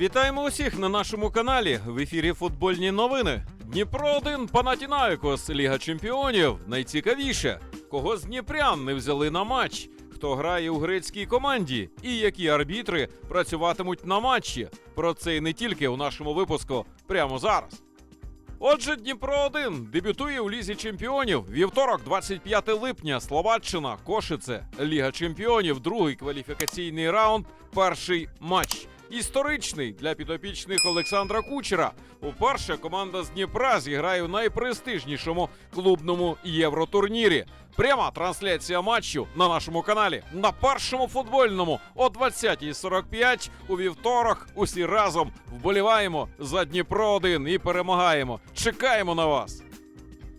Вітаємо усіх на нашому каналі. В ефірі футбольні новини. Дніпро 1 Панатінаїкос, Ліга Чемпіонів. Найцікавіше, кого з Дніпрян не взяли на матч, хто грає у грецькій команді, і які арбітри працюватимуть на матчі. Про це і не тільки у нашому випуску прямо зараз. Отже, Дніпро 1 дебютує у Лізі Чемпіонів. Вівторок, 25 липня, Словаччина, Кошице, Ліга Чемпіонів, другий кваліфікаційний раунд, перший матч. Історичний для підопічних Олександра Кучера. Уперше команда з Дніпра зіграє у найпрестижнішому клубному євротурнірі. Пряма трансляція матчу на нашому каналі на першому футбольному о 20.45 у вівторок. Усі разом вболіваємо за Дніпро 1 і перемагаємо. Чекаємо на вас.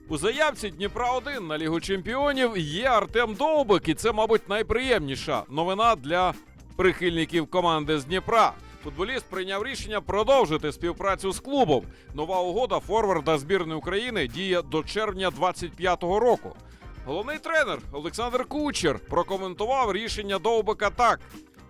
У заявці Дніпра 1 на Лігу Чемпіонів є Артем Довбик, і це, мабуть, найприємніша новина для прихильників команди з Дніпра. Футболіст прийняв рішення продовжити співпрацю з клубом. Нова угода форварда збірної України діє до червня 25-го року. Головний тренер Олександр Кучер прокоментував рішення Довбика так.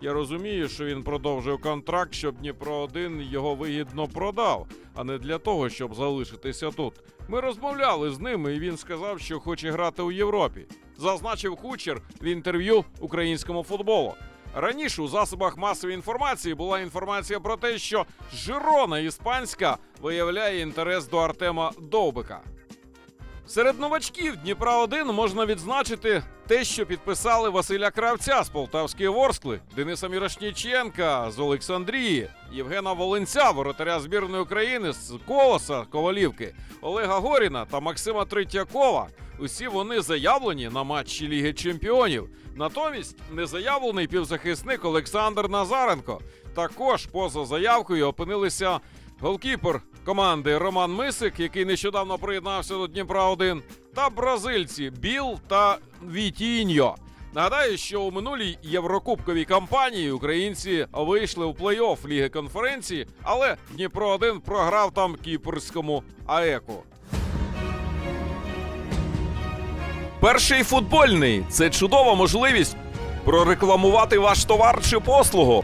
Я розумію, що він продовжив контракт, щоб Дніпро 1 його вигідно продав, а не для того, щоб залишитися тут. Ми розмовляли з ним, і він сказав, що хоче грати у Європі. Зазначив Кучер в інтерв'ю українському футболу. Раніше у засобах масової інформації була інформація про те, що Жирона іспанська виявляє інтерес до Артема Довбика. Серед новачків Дніпра 1 можна відзначити те, що підписали Василя Кравця з Полтавської Ворскли, Дениса Мірошніченка з Олександрії, Євгена Волинця, воротаря збірної України з Колоса Ковалівки, Олега Горіна та Максима Третьякова. Усі вони заявлені на матчі Ліги Чемпіонів. Натомість незаявлений півзахисник Олександр Назаренко. Також поза заявкою опинилися голкіпер команди Роман Мисик, який нещодавно приєднався до Дніпра 1 та бразильці Біл та Вітіньо. Нагадаю, що у минулій єврокубковій кампанії українці вийшли у плей-офф Ліги конференції, але Дніпро 1 програв там кіпрському АЕКу. Перший футбольний це чудова можливість прорекламувати ваш товар чи послугу.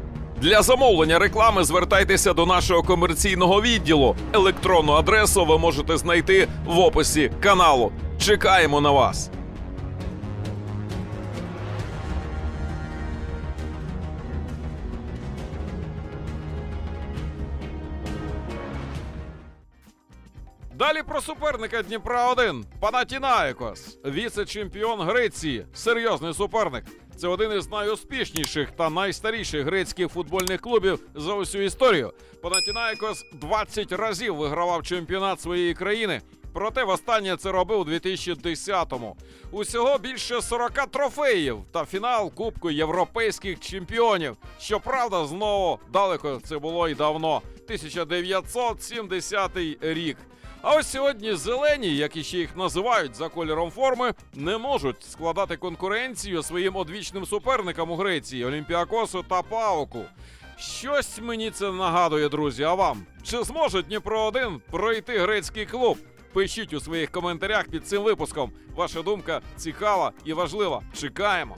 Для замовлення реклами звертайтеся до нашого комерційного відділу. Електронну адресу ви можете знайти в описі каналу. Чекаємо на вас. Далі про суперника Дніпра 1 Панатінаєкос, віце-чемпіон Греції. Серйозний суперник. Це один із найуспішніших та найстаріших грецьких футбольних клубів за усю історію. Панатінаєкос 20 разів вигравав чемпіонат своєї країни. Проте востаннє це робив у 2010-му. Усього більше 40 трофеїв та фінал Кубку європейських чемпіонів. Щоправда, знову далеко це було й давно. 1970 рік. А ось сьогодні зелені, як іще їх називають за кольором форми, не можуть складати конкуренцію своїм одвічним суперникам у Греції Олімпіакосу та Пауку. Щось мені це нагадує, друзі. А вам чи зможе Дніпро 1 пройти грецький клуб? Пишіть у своїх коментарях під цим випуском. Ваша думка цікава і важлива. Чекаємо.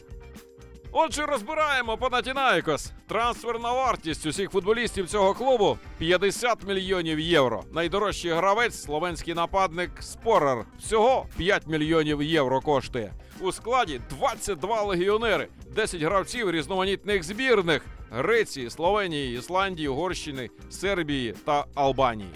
Отже, розбираємо Панатінаїкос. Трансферна вартість усіх футболістів цього клубу 50 мільйонів євро. Найдорожчий гравець словенський нападник Спорер. Всього 5 мільйонів євро коштує. У складі 22 легіонери, 10 гравців різноманітних збірних Греції, Словенії, Ісландії, Угорщини, Сербії та Албанії.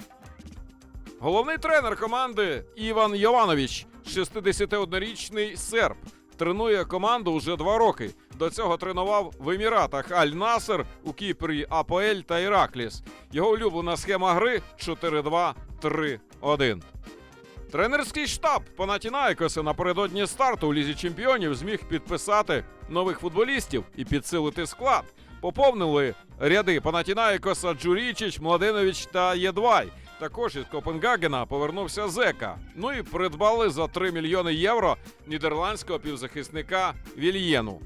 Головний тренер команди Іван Йованович, 61-річний серб. Тренує команду уже два роки. До цього тренував в Еміратах Аль Насер, у Кіпрі АПЛ та Іракліс. Його улюблена схема гри 4-2-3-1. Тренерський штаб Панатінаїкоса напередодні старту у лізі чемпіонів зміг підписати нових футболістів і підсилити склад. Поповнили ряди Панатінаїкоса, Джурічич, Младенович та Єдвай. Також із Копенгагена повернувся Зека. Ну і придбали за 3 мільйони євро нідерландського півзахисника Вільєну.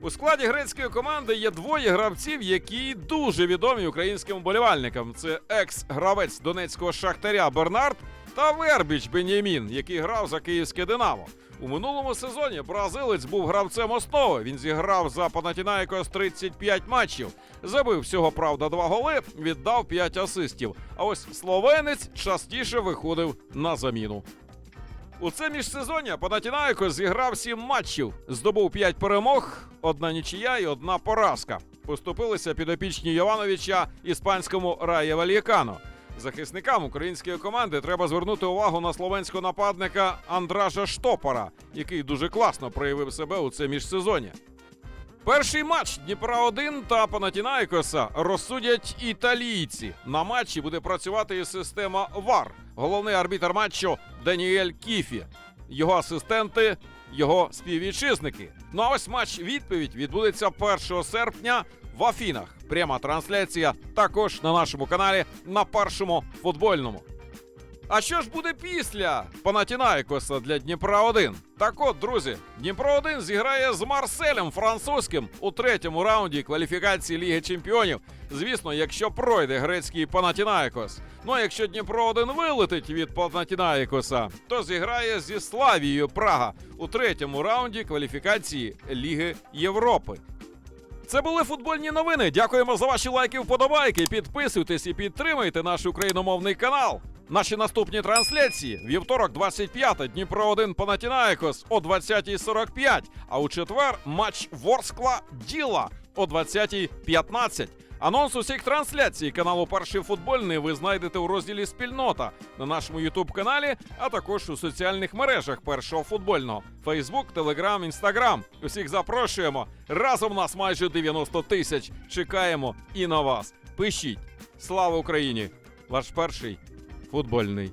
У складі грецької команди є двоє гравців, які дуже відомі українським вболівальникам. Це екс-гравець донецького шахтаря Бернард та Вербіч Бенямін, який грав за київське Динамо. У минулому сезоні бразилець був гравцем основи. Він зіграв за Панатінаїкос 35 матчів. Забив всього правда два голи, віддав 5 асистів. А ось словенець частіше виходив на заміну. У це міжсезоння Панатінаїкос зіграв 7 матчів, здобув 5 перемог, одна нічия і одна поразка. Поступилися підопічні Йовановича іспанському Рає Вальєкано. Захисникам української команди треба звернути увагу на словенського нападника Андража Штопора, який дуже класно проявив себе у це міжсезоння. Перший матч Дніпра 1 та Панатінаїкоса розсудять італійці. На матчі буде працювати і система ВАР. Головний арбітр матчу Даніель Кіфі. Його асистенти, його співвітчизники. Ну а ось матч відповідь відбудеться 1 серпня в Афінах. Пряма трансляція також на нашому каналі на першому футбольному. А що ж буде після Панатінаїкоса для Дніпра 1? Так от, друзі, Дніпро 1 зіграє з Марселем французьким у третьому раунді кваліфікації Ліги Чемпіонів. Звісно, якщо пройде грецький Панатінаїкос. Ну а якщо Дніпро 1 вилетить від Панатінаїкоса, то зіграє зі Славією Прага у третьому раунді кваліфікації Ліги Європи. Це були футбольні новини. Дякуємо за ваші лайки, вподобайки. Підписуйтесь і підтримуйте наш україномовний канал. Наші наступні трансляції вівторок, 25 Дніпро 1 Панатінаєкос о 20.45. А у четвер матч Ворскла Діла о 20.15. Анонс усіх трансляцій каналу Перший футбольний ви знайдете у розділі Спільнота на нашому Ютуб каналі, а також у соціальних мережах першого футбольного: Фейсбук, Телеграм, Інстаграм. Усіх запрошуємо. Разом нас майже 90 тисяч. Чекаємо і на вас. Пишіть. Слава Україні! Ваш перший футбольний